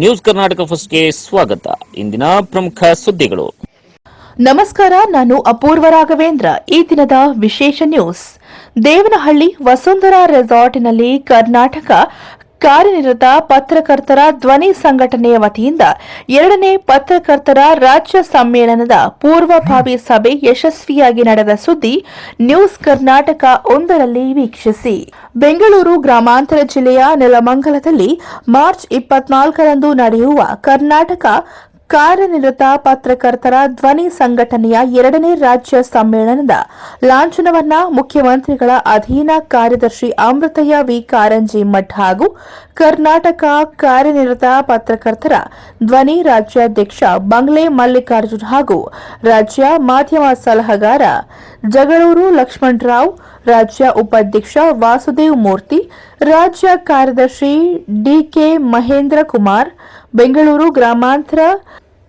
News Karnataka ಫಸ್ಟ್ಗೆ ಸ್ವಾಗತ. ಇಂದಿನ ಪ್ರಮುಖ ಸುದ್ದಿಗಳು. ನಮಸ್ಕಾರ, ನಾನು ಅಪೂರ್ವ ರಾಘವೇಂದ್ರ. ಈ ದಿನದ ವಿಶೇಷ ನ್ಯೂಸ್. ದೇವನಹಳ್ಳಿ ವಸುಂಧರಾ ರೆಸಾರ್ಟ್ನಲ್ಲಿ ಕರ್ನಾಟಕ ಕಾರ್ಯನಿರತ ಪತ್ರಕರ್ತರ ಧ್ವನಿ ಸಂಘಟನೆಯ ವತಿಯಿಂದ ಎರಡನೇ ಪತ್ರಕರ್ತರ ರಾಜ್ಯ ಸಮ್ಮೇಳನದ ಪೂರ್ವಭಾವಿ ಸಭೆ ಯಶಸ್ವಿಯಾಗಿ ನಡೆದ ಸುದ್ದಿ ನ್ಯೂಸ್ ಕರ್ನಾಟಕ ಒಂದರಲ್ಲಿ ವೀಕ್ಷಿಸಿ. ಬೆಂಗಳೂರು ಗ್ರಾಮಾಂತರ ಜಿಲ್ಲೆಯ ನೆಲಮಂಗಲದಲ್ಲಿ ಮಾರ್ಚ್ ಇಪ್ಪತ್ನಾಲ್ಕರಂದು ನಡೆಯುವ ಕರ್ನಾಟಕ ಕಾರ್ಯನಿರತ ಪತ್ರಕರ್ತರ ಧ್ವನಿ ಸಂಘಟನೆಯ ಎರಡನೇ ರಾಜ್ಯ ಸಮ್ಮೇಳನದ ಲಾಂಛನವನ್ನ ಮುಖ್ಯಮಂತ್ರಿಗಳ ಅಧೀನ ಕಾರ್ಯದರ್ಶಿ ಅಮೃತಯ್ಯ ವಿ. ಕಾರಂಜಿ ಮಠ್ ಹಾಗೂ ಕರ್ನಾಟಕ ಕಾರ್ಯನಿರತ ಪತ್ರಕರ್ತರ ಧ್ವನಿ ರಾಜ್ಯಾಧ್ಯಕ್ಷ ಬಂಗ್ಲೆ ಮಲ್ಲಿಕಾರ್ಜುನ್ ಹಾಗೂ ರಾಜ್ಯ ಮಾಧ್ಯಮ ಸಲಹೆಗಾರ ಜಗಳೂರು ಲಕ್ಷ್ಮಣರಾವ್, ರಾಜ್ಯ ಉಪಾಧ್ಯಕ್ಷ ವಾಸುದೇವ್ ಮೂರ್ತಿ, ರಾಜ್ಯ ಕಾರ್ಯದರ್ಶಿ ಡಿಕೆ ಮಹೇಂದ್ರ ಕುಮಾರ್ ಬೆಂಗಳೂರು ಗ್ರಾಮಾಂತರ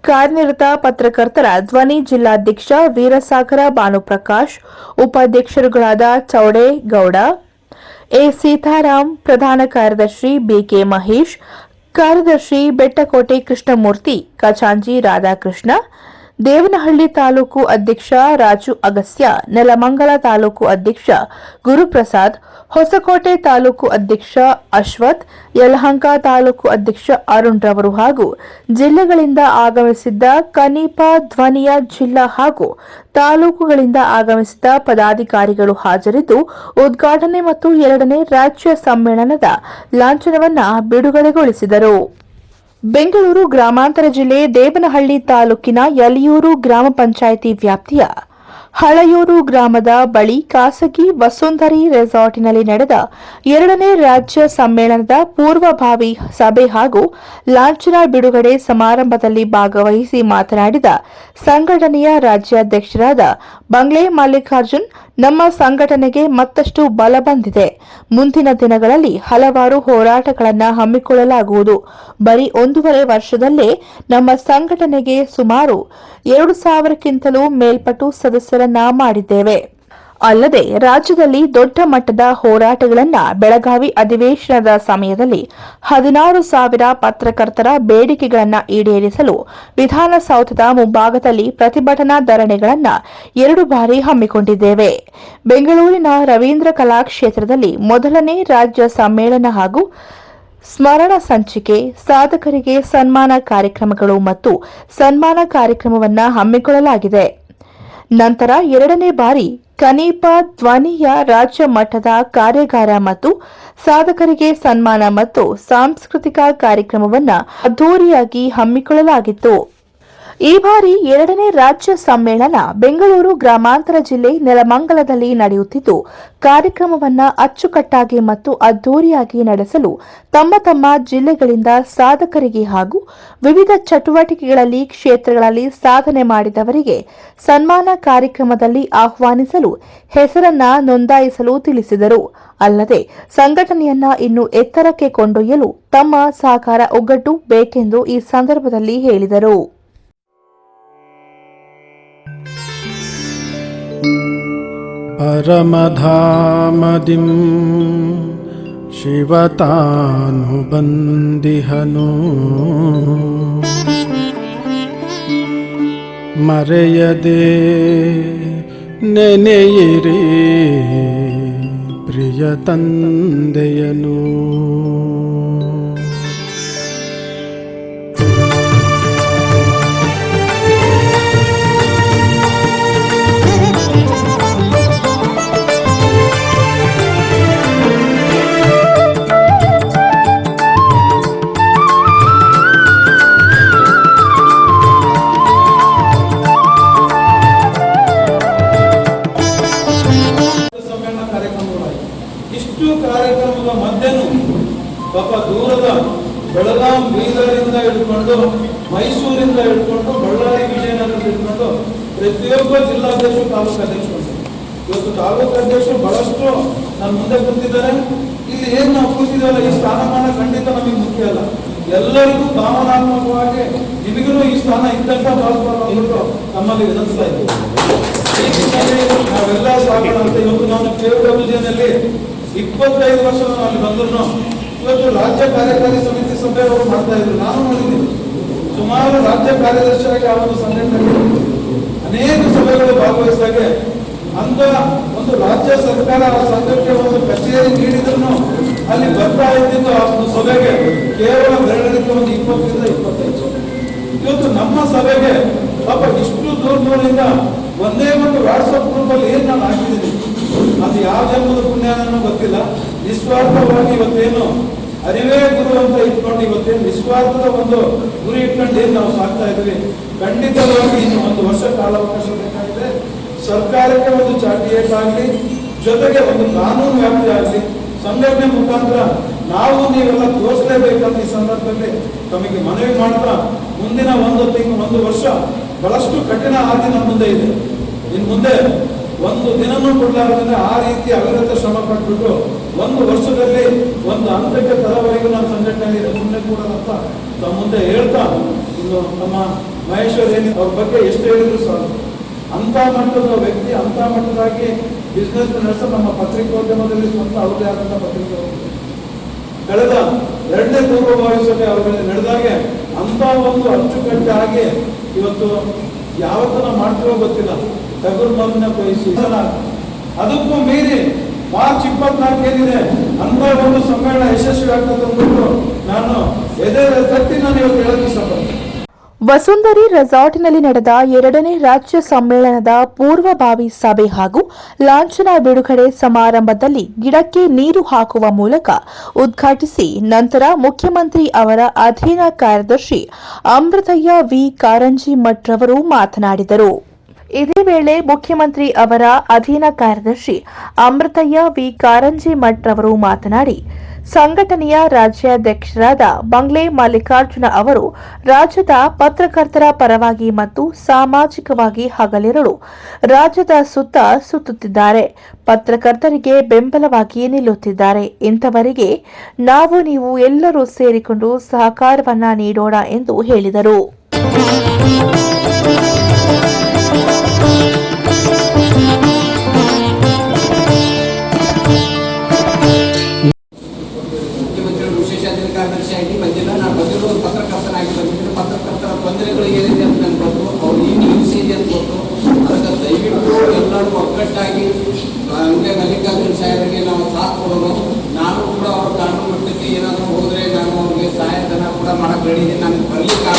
ಕಾರ್ಯನಿರತ ಪತ್ರಕರ್ತರ ಧ್ವನಿ ಜಿಲ್ಲಾಧ್ಯಕ್ಷ ವೀರಸಾಗರ ಭಾನುಪ್ರಕಾಶ್, ಉಪಾಧ್ಯಕ್ಷರುಗಳಾದ ಚೌಡೆ ಗೌಡ ಎ ಸೀತಾರಾಮ್, ಪ್ರಧಾನ ಕಾರ್ಯದರ್ಶಿ ಬಿಕೆ ಮಹೇಶ್, ಕಾರ್ಯದರ್ಶಿ ಬೆಟ್ಟಕೋಟೆ ಕೃಷ್ಣಮೂರ್ತಿ ಖಜಾಂಜಿ ರಾಧಾಕೃಷ್ಣ ದೇವನಹಳ್ಳಿ ತಾಲೂಕು ಅಧ್ಯಕ್ಷ ರಾಜು ಅಗಸ್ಯ, ನೆಲಮಂಗಲ ತಾಲೂಕು ಅಧ್ಯಕ್ಷ ಗುರುಪ್ರಸಾದ್, ಹೊಸಕೋಟೆ ತಾಲೂಕು ಅಧ್ಯಕ್ಷ ಅಶ್ವಥ್, ಯಲಹಂಕ ತಾಲೂಕು ಅಧ್ಯಕ್ಷ ಅರುಣ್ ರವರು ಹಾಗೂ ಜಿಲ್ಲೆಗಳಿಂದ ಆಗಮಿಸಿದ್ದ ಕನೀಪ ಧ್ವನಿಯ ಜಿಲ್ಲಾ ಹಾಗೂ ತಾಲೂಕುಗಳಿಂದ ಆಗಮಿಸಿದ ಪದಾಧಿಕಾರಿಗಳು ಹಾಜರಿದ್ದು, ಉದ್ಘಾಟನೆ ಮತ್ತು ಎರಡನೇ ರಾಜ್ಯ ಸಮ್ಮೇಳನದ ಲಾಂಛನವನ್ನು ಬಿಡುಗಡೆಗೊಳಿಸಿದರು. ಬೆಂಗಳೂರು ಗ್ರಾಮಾಂತರ ಜಿಲ್ಲೆ ದೇವನಹಳ್ಳಿ ತಾಲೂಕಿನ ಯಲಿಯೂರು ಗ್ರಾಮ ಪಂಚಾಯಿತಿ ವ್ಯಾಪ್ತಿಯ ಹಳೆಯೂರು ಗ್ರಾಮದ ಬಳಿ ಖಾಸಗಿ ವಸುಂಧರಿ ರೆಸಾರ್ಟ್ನಲ್ಲಿ ನಡೆದ ಎರಡನೇ ರಾಜ್ಯ ಸಮ್ಮೇಳನದ ಪೂರ್ವಭಾವಿ ಸಭೆ ಹಾಗೂ ಲಾಂಛನ ಬಿಡುಗಡೆ ಸಮಾರಂಭದಲ್ಲಿ ಭಾಗವಹಿಸಿ ಮಾತನಾಡಿದ ಸಂಘಟನೆಯ ರಾಜ್ಯಾಧ್ಯಕ್ಷರಾದ ಬಂಗ್ಲೆ ಮಲ್ಲಿಕಾರ್ಜುನ್ ನಮ್ಮ ಸಂಘಟನೆಗೆ ಮತ್ತಷ್ಟು ಬಲ ಬಂದಿದೆ. ಮುಂದಿನ ದಿನಗಳಲ್ಲಿ ಹಲವಾರು ಹೋರಾಟಗಳನ್ನು ಹಮ್ಮಿಕೊಳ್ಳಲಾಗುವುದು. ಬರೀ ಒಂದೂವರೆ ವರ್ಷದಲ್ಲೇ ನಮ್ಮ ಸಂಘಟನೆಗೆ ಸುಮಾರು ಎರಡು ಸಾವಿರಕ್ಕಿಂತಲೂ ಮೇಲ್ಪಟ್ಟು ಸದಸ್ಯರನ್ನ ಮಾಡಿದ್ದೇವೆ. ಅಲ್ಲದೆ ರಾಜ್ಯದಲ್ಲಿ ದೊಡ್ಡ ಮಟ್ಟದ ಹೋರಾಟಗಳನ್ನು ಬೆಳಗಾವಿ ಅಧಿವೇಶನದ ಸಮಯದಲ್ಲಿ ಹದಿನಾರು ಸಾವಿರ ಪತ್ರಕರ್ತರ ಬೇಡಿಕೆಗಳನ್ನು ಈಡೇರಿಸಲು ವಿಧಾನಸೌಧದ ಮುಂಭಾಗದಲ್ಲಿ ಪ್ರತಿಭಟನಾ ಧರಣಿಗಳನ್ನು ಎರಡು ಬಾರಿ ಹಮ್ಮಿಕೊಂಡಿದ್ದೇವೆ. ಬೆಂಗಳೂರಿನ ರವೀಂದ್ರ ಕಲಾಕ್ಷೇತ್ರದಲ್ಲಿ ಮೊದಲನೇ ರಾಜ್ಯ ಸಮ್ಮೇಳನ ಹಾಗೂ ಸ್ಮರಣ ಸಂಚಿಕೆ, ಸಾಧಕರಿಗೆ ಸನ್ಮಾನ ಕಾರ್ಯಕ್ರಮಗಳು ಮತ್ತು ಸನ್ಮಾನ ಕಾರ್ಯಕ್ರಮವನ್ನು ಹಮ್ಮಿಕೊಳ್ಳಲಾಗಿದೆ. ನಂತರ ಎರಡನೇ ಬಾರಿ ಕನೀಪ ಧ್ವನಿಯ ರಾಜ್ಯ ಮಟ್ಟದ ಕಾರ್ಯಾಗಾರ ಮತ್ತು ಸಾಧಕರಿಗೆ ಸನ್ಮಾನ ಮತ್ತು ಸಾಂಸ್ಕೃತಿಕ ಕಾರ್ಯಕ್ರಮವನ್ನು ಅದ್ದೂರಿಯಾಗಿ ಹಮ್ಮಿಕೊಳ್ಳಲಾಗಿತ್ತು. ಈ ಬಾರಿ ಎರಡನೇ ರಾಜ್ಯ ಸಮ್ಮೇಳನ ಬೆಂಗಳೂರು ಗ್ರಾಮಾಂತರ ಜಿಲ್ಲೆ ನೆಲಮಂಗಲದಲ್ಲಿ ನಡೆಯುತ್ತಿದ್ದು, ಕಾರ್ಯಕ್ರಮವನ್ನ ಅಚ್ಚುಕಟ್ಟಾಗಿ ಮತ್ತು ಅದ್ದೂರಿಯಾಗಿ ನಡೆಸಲು ತಮ್ಮ ತಮ್ಮ ಜಿಲ್ಲೆಗಳಿಂದ ಸಾಧಕರಿಗೆ ಹಾಗೂ ವಿವಿಧ ಚಟುವಟಿಕೆಗಳಲ್ಲಿ ಕ್ಷೇತ್ರಗಳಲ್ಲಿ ಸಾಧನೆ ಮಾಡಿದವರಿಗೆ ಸನ್ಮಾನ ಕಾರ್ಯಕ್ರಮದಲ್ಲಿ ಆಹ್ವಾನಿಸಲು ಹೆಸರನ್ನ ನೋಂದಾಯಿಸಲು ತಿಳಿಸಿದರು. ಅಲ್ಲದೆ, ಸಂಘಟನೆಯನ್ನ ಇನ್ನು ಎತ್ತರಕ್ಕೆ ಕೊಂಡೊಯ್ಯಲು ತಮ್ಮ ಸಹಕಾರ ಒಗ್ಗಟ್ಟು ಬೇಕೆಂದು ಈ ಸಂದರ್ಭದಲ್ಲಿ ಹೇಳಿದರು. परमधामदिं शिवतानुबन्दिहनु ಮರೆಯದೆ ನೆನೆಯಿರಿ ಪ್ರಿಯ ತಂದೆಯನು ಹಿಡ್ಕೊಂಡು ಬಳ್ಳಾರಿ ವಿಜಯನಗರ ಹಿಡ್ಕೊಂಡು ಪ್ರತಿಯೊಬ್ಬ ಜಿಲ್ಲಾಧ್ಯಕ್ಷ ತಾಲೂಕು ಅಧ್ಯಕ್ಷರು ಇವತ್ತು ತಾಲೂಕು ಅಧ್ಯಕ್ಷರು ಬಹಳಷ್ಟು ನನ್ನ ಮುಂದೆ ಕೂತಿದ್ದಾರೆ. ಇಲ್ಲಿ ಏನ್ ನಾವು ಕೂತಿದ್ದೇವಲ್ಲ, ಈ ಸ್ಥಾನಮಾನ ಖಂಡಿತ ನಮಗೆ ಮುಖ್ಯ ಅಲ್ಲ. ಎಲ್ಲರಿಗೂ ಭಾವನಾತ್ಮಕವಾಗಿ ನಿಮಗೂ ಈ ಸ್ಥಾನ ಇದ್ದಂತ ಬಾಳ್ಕೊಂಡು ನಮ್ಮಲ್ಲಿ ವಿಧಿಸ್ತಾ ಇದ್ದೀವಿ. ನಾವೆಲ್ಲ ಸಾಗೋಣ ಇವತ್ತು ನಾನು ಕೆ ನಲ್ಲಿ ಇಪ್ಪತ್ತೈದು ವರ್ಷ ಅಲ್ಲಿ ಬಂದ್ರು ಇವತ್ತು ರಾಜ್ಯ ಕಾರ್ಯಕಾರಿ ಸಮಿತಿ ಸಭೆಯವರು ಮಾಡ್ತಾ ಇದ್ರು. ನಾನು ನೋಡಿದ್ದೀನಿ. ಸುಮಾರು ರಾಜ್ಯ ಕಾರ್ಯದರ್ಶಿಯಾಗಿ ಅವರು ಸಂಘಟನೆ ಅನೇಕ ಸಭೆಗಳು ಭಾಗವಹಿಸಿದಾಗೆ ಅಂತ ಒಂದು ರಾಜ್ಯ ಸರ್ಕಾರ ಸಂಘಕ್ಕೆ ಒಂದು ಕಚೇರಿ ನೀಡಿದ್ರು ಅಲ್ಲಿ ಬರ್ತಾ ಇದ್ದಿದ್ದು ಆ ಒಂದು ಸಭೆಗೆ ಕೇವಲ ಬೆರಳಿಗೆ ಒಂದು ಇಪ್ಪತ್ತರಿಂದ ಇಪ್ಪತ್ತೈದು. ಇವತ್ತು ನಮ್ಮ ಸಭೆಗೆ ಪಾಪ ಇಷ್ಟು ದೂರ ದೂರದಿಂದ ಒಂದೇ ಒಂದು ವಾಟ್ಸಪ್ ಗ್ರೂಪ್ ಅಲ್ಲಿ ಏನ್ ನಾನು ಹಾಕಿದ್ದೀನಿ? ಅದು ಯಾವ ಜನ್ಮದ ಪುಣ್ಯ ಗೊತ್ತಿಲ್ಲ. ನಿಸ್ವಾರ್ಥವಾಗಿ ಇವತ್ತೇನು ಅರಿವೇ ಗುರು ಅಂತ ಇಟ್ಕೊಂಡು ಇವತ್ತೇನು ನಿಸ್ವಾರ್ಥದ ಒಂದು ಗುರಿ ಇಟ್ಕೊಂಡು ಏನು ನಾವು ಸಾಕ್ತಾ ಇದ್ವಿ? ಖಂಡಿತವಾಗಿ ಇನ್ನು ಒಂದು ವರ್ಷ ಕಾಲಾವಕಾಶ ಬೇಕಾಗಿದೆ. ಸರ್ಕಾರಕ್ಕೆ ಒಂದು ಚಾಟಿಯೇಟ್ ಆಗಲಿ, ಜೊತೆಗೆ ಒಂದು ಕಾನೂನು ವ್ಯಾಪ್ತಿ ಆಗಲಿ, ಸಂಘಟನೆ ಮುಖಾಂತರ ನಾವು ನೀವೆಲ್ಲ ತೋರಿಸಲೇಬೇಕಂತ ಈ ಸಂದರ್ಭದಲ್ಲಿ ತಮಗೆ ಮನವಿ ಮಾಡ್ತಾ ಮುಂದಿನ ಒಂದು ತಿಂಗಳು ಒಂದು ವರ್ಷ ಬಹಳಷ್ಟು ಕಠಿಣ ಹಾದಿ ನಮ್ಮ ಮುಂದೆ ಇದೆ. ಇನ್ನು ಮುಂದೆ ಒಂದು ದಿನನೂ ಕೊಡಲಾಗದಂದ್ರೆ ಆ ರೀತಿ ಅವಿರತ ಶ್ರಮ ಪಟ್ಬಿಟ್ಟು ಒಂದು ವರ್ಷದಲ್ಲಿ ಒಂದು ಅಂತಕ್ಕೆ ತರವರೆಗೂ ನಾವು ಸಂಘಟನೆಯಲ್ಲಿ ಸುಮ್ಮನೆ ಕೂಡ ಅಂತ ತಮ್ಮ ಮುಂದೆ ಹೇಳ್ತಾ, ಇನ್ನು ನಮ್ಮ ಮಹೇಶ್ವರ್ ಏನಿ ಅವ್ರ ಬಗ್ಗೆ ಎಷ್ಟು ಹೇಳಿದ್ರು ಸಾಕು. ಅಂತ ಮಟ್ಟದ ವ್ಯಕ್ತಿ ಅಂತ ಮಟ್ಟದಾಗಿ ಬಿಸ್ನೆಸ್ ನಡೆಸ ನಮ್ಮ ಪತ್ರಿಕೋದ್ಯಮದಲ್ಲಿ ಸ್ವಂತ ಅವ್ರದೇ ಆದಂಥ ಪತ್ರಿಕೆ ಕಳೆದ ಎರಡನೇ ಪೂರ್ವಭಾವಿ ಸಭೆ ಅವರಲ್ಲಿ ನಡೆದಾಗೆ ಅಂತ ಒಂದು ಅಚ್ಚುಕಟ್ಟಾಗಿ ಇವತ್ತು ಯಾವತ್ತನ ಮಾಡ್ತೀವೋ ಗೊತ್ತಿಲ್ಲ. ಟಗರು ಮಗನ ಕೊಯಿಸಿ ಅದಕ್ಕೂ ಮೀರಿ ಮಾರ್ಚ್ ಇಪ್ಪತ್ನಾಲ್ಕು ಏನಿದೆ ಅಂತ ಒಂದು ಸಮ್ಮೇಳನ ಯಶಸ್ವಿ ಆಗ್ತದೆ ಅಂದ್ಬಿಟ್ಟು ನಾನು ಎದೆ ತಟ್ಟಿ ನಾನು ಇವತ್ತು ಹೇಳಕ್ ಇಷ್ಟಪಡ್ತೀನಿ. ವಸುಂಧರಿ ರೆಸಾರ್ಟ್ನಲ್ಲಿ ನಡೆದ ಎರಡನೇ ರಾಜ್ಯ ಸಮ್ಮೇಳನದ ಪೂರ್ವಭಾವಿ ಸಭೆ ಹಾಗೂ ಲಾಂಛನ ಬಿಡುಗಡೆ ಸಮಾರಂಭದಲ್ಲಿ ಗಿಡಕ್ಕೆ ನೀರು ಹಾಕುವ ಮೂಲಕ ಉದ್ಘಾಟಿಸಿ ನಂತರ ಮುಖ್ಯಮಂತ್ರಿ ಅವರ ಅಧೀನ ಕಾರ್ಯದರ್ಶಿ ಅಮೃತಯ್ಯ ವಿ ಕಾರಂಜಿ ಮಠ್ ರವರು ಮಾತನಾಡಿದರು. ಇದೇ ವೇಳೆ ಮುಖ್ಯಮಂತ್ರಿ ಅವರ ಅಧೀನ ಕಾರ್ಯದರ್ಶಿ ಅಮೃತಯ್ಯ ವಿ. ಕಾರಂಜಿ ಮಠ್ ಅವರು ಮಾತನಾಡಿ, ಸಂಘಟನೆಯ ರಾಜ್ಯಾಧ್ಯಕ್ಷರಾದ ಬಂಗ್ಲೆ ಮಲ್ಲಿಕಾರ್ಜುನ ಅವರು ರಾಜ್ಯದ ಪತ್ರಕರ್ತರ ಪರವಾಗಿ ಮತ್ತು ಸಾಮಾಜಿಕವಾಗಿ ಹಗಲಿರುಳು ರಾಜ್ಯದ ಸುತ್ತ ಸುತ್ತುತ್ತಿದ್ದಾರೆ. ಪತ್ರಕರ್ತರಿಗೆ ಬೆಂಬಲವಾಗಿ ನಿಲ್ಲುತ್ತಿದ್ದಾರೆ. ಇಂಥವರಿಗೆ ನಾವು ನೀವು ಎಲ್ಲರೂ ಸೇರಿಕೊಂಡು ಸಹಕಾರವನ್ನ ನೀಡೋಣ ಎಂದು ಹೇಳಿದರು. ಏನಾದರೂ ಹೋದರೆ ನಾನು ಅವ್ರಿಗೆ ಸಹಾಯಧನ ಕೂಡ ಮಾಡಕ್ಕೆ ರೆಡಿ ನನಗೆ ಬರ್ಲಿಕ್ಕೆ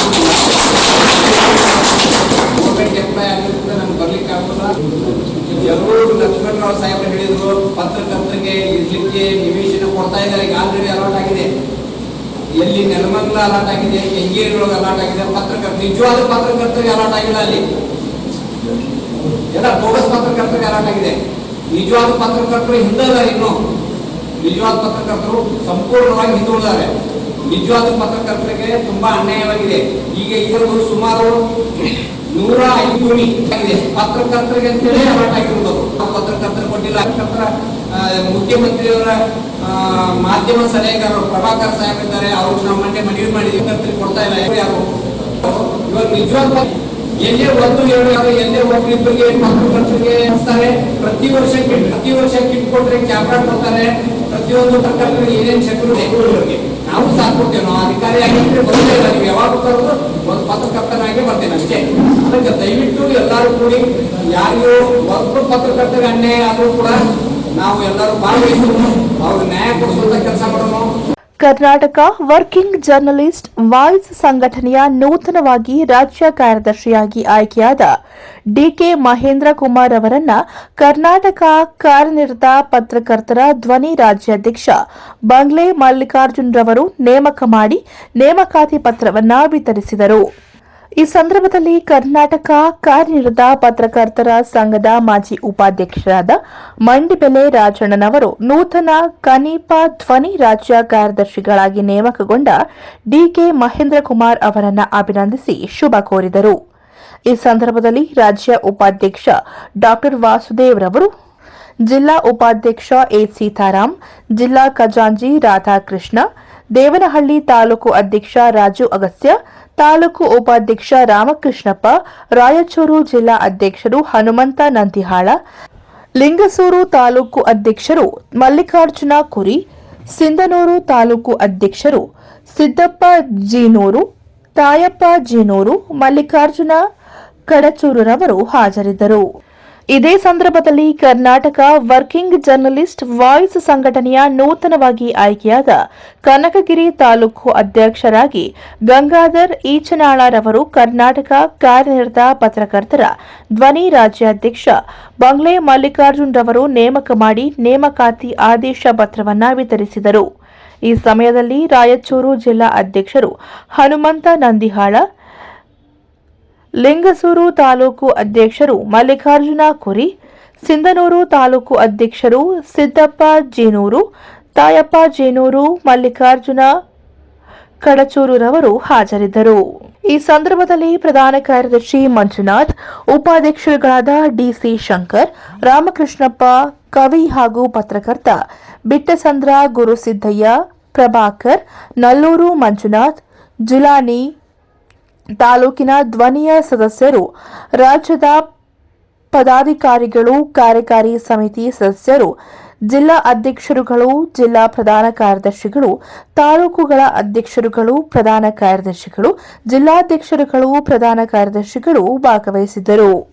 ಗೌರ್ಮೆಂಟ್ ಎಂಪ್ಲಾಯ್ ಆಗಿದ್ರು ಕೂಡ ನನಗೆ ಬರ್ಲಿಕ್ಕೆ ಆಗೋಲ್ಲ ಎಲ್ಲರೂ ಲಕ್ಷ್ಮಣರಾವ್ ಸಾಹೇಬರು ಹೇಳಿದ್ರು, ಪತ್ರಕರ್ತರಿಗೆ ಇರ್ಲಿಕ್ಕೆ ನಿವೇಶನ ಕೊಡ್ತಾ ಇದ್ದಾರೆ. ಈಗ ಆಲ್ರೆಡಿ ಅಲಾಟ್ ಆಗಿದೆ. ಎಲ್ಲಿ ನೆಲಮಂಗಲ ಅಲಾಟ್ ಆಗಿದೆ, ಕೆಂಗೇರಿಯೊಳಗೆ ಅಲಾಟ್ ಆಗಿದೆ ಪತ್ರಕರ್ತ ನಿಜವಾದ ಪತ್ರಕರ್ತರಿಗೆ ಅಲಾಟ್ ಆಗಿಲ್ಲ ಅಲ್ಲಿ. ಎಲ್ಲ ಬೋಗಸ್ ಪತ್ರಕರ್ತರಿಗೆ ಅಲಾಟ್ ಆಗಿದೆ. ನಿಜವಾದ ಪತ್ರಕರ್ತರು ಹಿಂದಲ್ಲ ಇನ್ನು. ನಿಜವಾದ ಪತ್ರಕರ್ತರು ಸಂಪೂರ್ಣವಾಗಿ ಹಿಂದುಳಿದಾರೆ ನಿಜವಾದ ಪತ್ರಕರ್ತರಿಗೆ ತುಂಬಾ ಅನ್ಯಾಯವಾಗಿದೆ. ಈಗ ಇದರದ್ದು ಸುಮಾರು ನೂರ ಐದು ಕೋಟಿ ಆಗಿದೆ ಪತ್ರಕರ್ತರಿಗೆ ಅಂತೇಳಿ ಅಲಾಟ್ ಆಗಿರ್ಬೋದು ನಾವು ಪತ್ರಕರ್ತರು ಕೊಟ್ಟಿಲ್ಲ. ಪತ್ರಕರ್ತರ ಮುಖ್ಯಮಂತ್ರಿಯವರ ಮಾಧ್ಯಮ ಸಲಹೆಗಾರರು, ಪ್ರಭಾಕರ್ ಸಾಹೇಬ್ ಇದ್ದಾರೆ. ಅವರು ನಮ್ಮ ಮನೆ ಮನವಿ ಮಾಡಿದ್ವಿ ಕೊಡ್ತಾ ಇಲ್ಲ. ಯಾರು ಇವಾಗ ನಿಜವಾದ ಎಲ್ಲೇ ಒಂದು, ಎರಡು ಎಲ್ಲೇ ಒಬ್ಬರಿಬ್ಬರಿಗೆ ಪತ್ರಕರ್ತರಿಗೆ ಕೊಡ್ತಾರೆ ಪ್ರತಿ ವರ್ಷ ಕಿಟ್, ಪ್ರತಿ ವರ್ಷ ಕಿಟ್ ಕೊಟ್ರೆ ಕ್ಯಾಮ್ರಾ ಕೊಡ್ತಾರೆ. ಪ್ರತಿಯೊಂದು ಪತ್ರಕರ್ತರಿಗೆ ಏನೇನು ಸೆಕ್ಯೂರಿಟಿ ನಾವು ಸಾಥ್ ಕೊಡ್ತೇವೆ. ನಾವು ಅಧಿಕಾರಿ ಆಗಿದ್ರೆ ಬರೋದೇ ಇಲ್ಲ. ನೀವು ಯಾವಾಗ ಕರೆದ್ರು ಒಂದು ಪತ್ರಕರ್ತನಾಗೆ ಬರ್ತೇನೆ ಅಷ್ಟೇ. ಅದಕ್ಕೆ ದಯವಿಟ್ಟು ಎಲ್ಲರೂ ಕೂಡಿ ಯಾರಿಗೂ ಒಬ್ಬರು ಪತ್ರಕರ್ತರಿಗೆ ಅನ್ಯಾಯ ಆದರೂ ಕೂಡ ನಾವು ಎಲ್ಲರೂ ಭಾಗವಹಿಸೋಣ. ಅವ್ರಿಗೆ ನ್ಯಾಯ ಕೊಡಿಸುವಂತ ಕೆಲಸ ಮಾಡೋಣ. ಕರ್ನಾಟಕ ವರ್ಕಿಂಗ್ ಜರ್ನಲಿಸ್ಟ್ ವಾಯ್ಸ್ ಸಂಘಟನೆಯ ನೂತನವಾಗಿ ರಾಜ್ಯ ಕಾರ್ಯದರ್ಶಿಯಾಗಿ ಆಯ್ಕೆಯಾದ ಡಿಕೆ ಮಹೇಂದ್ರ ಕುಮಾರ್ ಅವರನ್ನ ಕರ್ನಾಟಕ ಕಾರ್ಯನಿರತ ಪತ್ರಕರ್ತರ ಧ್ವನಿ ರಾಜ್ಯಾಧ್ಯಕ್ಷ ಬಂಗ್ಲೆ ಮಲ್ಲಿಕಾರ್ಜುನ್ ರವರು ನೇಮಕ ಮಾಡಿ ನೇಮಕಾತಿ ಪತ್ರವನ್ನು ವಿತರಿಸಿದರು. ಈ ಸಂದರ್ಭದಲ್ಲಿ ಕರ್ನಾಟಕ ಕಾರ್ಯನಿರತ ಪತ್ರಕರ್ತರ ಸಂಘದ ಮಾಜಿ ಉಪಾಧ್ಯಕ್ಷರಾದ ಮಂಡಿಬೆಲೆ ರಾಜಣ್ಣನವರು ನೂತನ ಕನೀಪ ಧ್ವನಿ ರಾಜ್ಯ ಕಾರ್ಯದರ್ಶಿಗಳಾಗಿ ನೇಮಕಗೊಂಡ ಡಿಕೆ ಮಹೇಂದ್ರ ಕುಮಾರ್ ಅವರನ್ನು ಅಭಿನಂದಿಸಿ ಶುಭ ಕೋರಿದರು. ಈ ಸಂದರ್ಭದಲ್ಲಿ ರಾಜ್ಯ ಉಪಾಧ್ಯಕ್ಷ ಡಾಕ್ಟರ್ ವಾಸುದೇವ್ರವರು, ಜಿಲ್ಲಾ ಉಪಾಧ್ಯಕ್ಷ ಎ ಸೀತಾರಾಮ್, ಜಿಲ್ಲಾ ಖಜಾಂಜಿ ರಾಧಾಕೃಷ್ಣ ದೇವನಹಳ್ಳಿ ತಾಲೂಕು ಅಧ್ಯಕ್ಷ ರಾಜು ಅಗಸ್ತ್ಯ, ತಾಲೂಕು ಉಪಾಧ್ಯಕ್ಷ ರಾಮಕೃಷ್ಣಪ್ಪ, ರಾಯಚೂರು ಜಿಲ್ಲಾ ಅಧ್ಯಕ್ಷರು ಹನುಮಂತ ನಂದಿಹಾಳ, ಲಿಂಗಸೂರು ತಾಲೂಕು ಅಧ್ಯಕ್ಷರು ಮಲ್ಲಿಕಾರ್ಜುನ ಕುರಿ, ಸಿಂಧನೂರು ತಾಲೂಕು ಅಧ್ಯಕ್ಷರು ಸಿದ್ದಪ್ಪ ಜೀನೂರು, ತಾಯಪ್ಪ ಜೀನೂರು, ಮಲ್ಲಿಕಾರ್ಜುನ ಕಡಚೂರುರವರು ಹಾಜರಿದ್ದರು. ಇದೇ ಸಂದರ್ಭದಲ್ಲಿ ಕರ್ನಾಟಕ ವರ್ಕಿಂಗ್ ಜರ್ನಲಿಸ್ಟ್ ವಾಯ್ಸ್ ಸಂಘಟನೆಯ ನೂತನವಾಗಿ ಆಯ್ಕೆಯಾದ ಕನಕಗಿರಿ ತಾಲೂಕು ಅಧ್ಯಕ್ಷರಾಗಿ ಗಂಗಾಧರ್ ಈಚನಾಳರವರು ಕರ್ನಾಟಕ ಕಾರ್ಯನಿರತ ಪತ್ರಕರ್ತರ, ಧ್ವನಿ ರಾಜ್ಯಾಧ್ಯಕ್ಷ ಬಂಗ್ಲೆ ಮಲ್ಲಿಕಾರ್ಜುನ್ ರವರು ನೇಮಕ ಮಾಡಿ ನೇಮಕಾತಿ ಆದೇಶ ಪತ್ರವನ್ನು ವಿತರಿಸಿದರು. ಈ ಸಮಯದಲ್ಲಿ ರಾಯಚೂರು ಜಿಲ್ಲಾ ಅಧ್ಯಕ್ಷರು ಹನುಮಂತ ನಂದಿಹಾಳ ಲಿಂಗಸೂರು ತಾಲೂಕು ಅಧ್ಯಕ್ಷರು ಮಲ್ಲಿಕಾರ್ಜುನ ಕುರಿ, ಸಿಂಧನೂರು ತಾಲೂಕು ಅಧ್ಯಕ್ಷರು ಸಿದ್ದಪ್ಪ ಜೇನೂರು, ತಾಯಪ್ಪ ಜೇನೂರು, ಮಲ್ಲಿಕಾರ್ಜುನ ಕಡಚೂರುರವರು ಹಾಜರಿದ್ದರು. ಈ ಸಂದರ್ಭದಲ್ಲಿ ಪ್ರಧಾನ ಕಾರ್ಯದರ್ಶಿ ಮಂಜುನಾಥ್, ಉಪಾಧ್ಯಕ್ಷರುಗಳಾದ ಡಿಸಿ ಶಂಕರ್, ರಾಮಕೃಷ್ಣಪ್ಪ, ಕವಿ ಹಾಗೂ ಪತ್ರಕರ್ತ ಬಿಟ್ಟಸಂದ್ರ ಗುರುಸಿದ್ದಯ್ಯ, ಪ್ರಭಾಕರ್, ನಲ್ಲೂರು ಮಂಜುನಾಥ್, ಜುಲಾನಿ ತಾಲೂಕಿನ ಧ್ವನಿಯ ಸದಸ್ಯರು, ರಾಜ್ಯದ ಪದಾಧಿಕಾರಿಗಳು, ಕಾರ್ಯಕಾರಿ ಸಮಿತಿ ಸದಸ್ಯರು, ಜಿಲ್ಲಾ ಅಧ್ಯಕ್ಷರುಗಳು, ಜಿಲ್ಲಾ ಪ್ರಧಾನ ಕಾರ್ಯದರ್ಶಿಗಳು, ತಾಲೂಕುಗಳ ಅಧ್ಯಕ್ಷರುಗಳು, ಪ್ರಧಾನ ಕಾರ್ಯದರ್ಶಿಗಳು, ಜಿಲ್ಲಾಧ್ಯಕ್ಷರುಗಳು, ಪ್ರಧಾನ ಕಾರ್ಯದರ್ಶಿಗಳು ಭಾಗವಹಿಸಿದ್ದರು.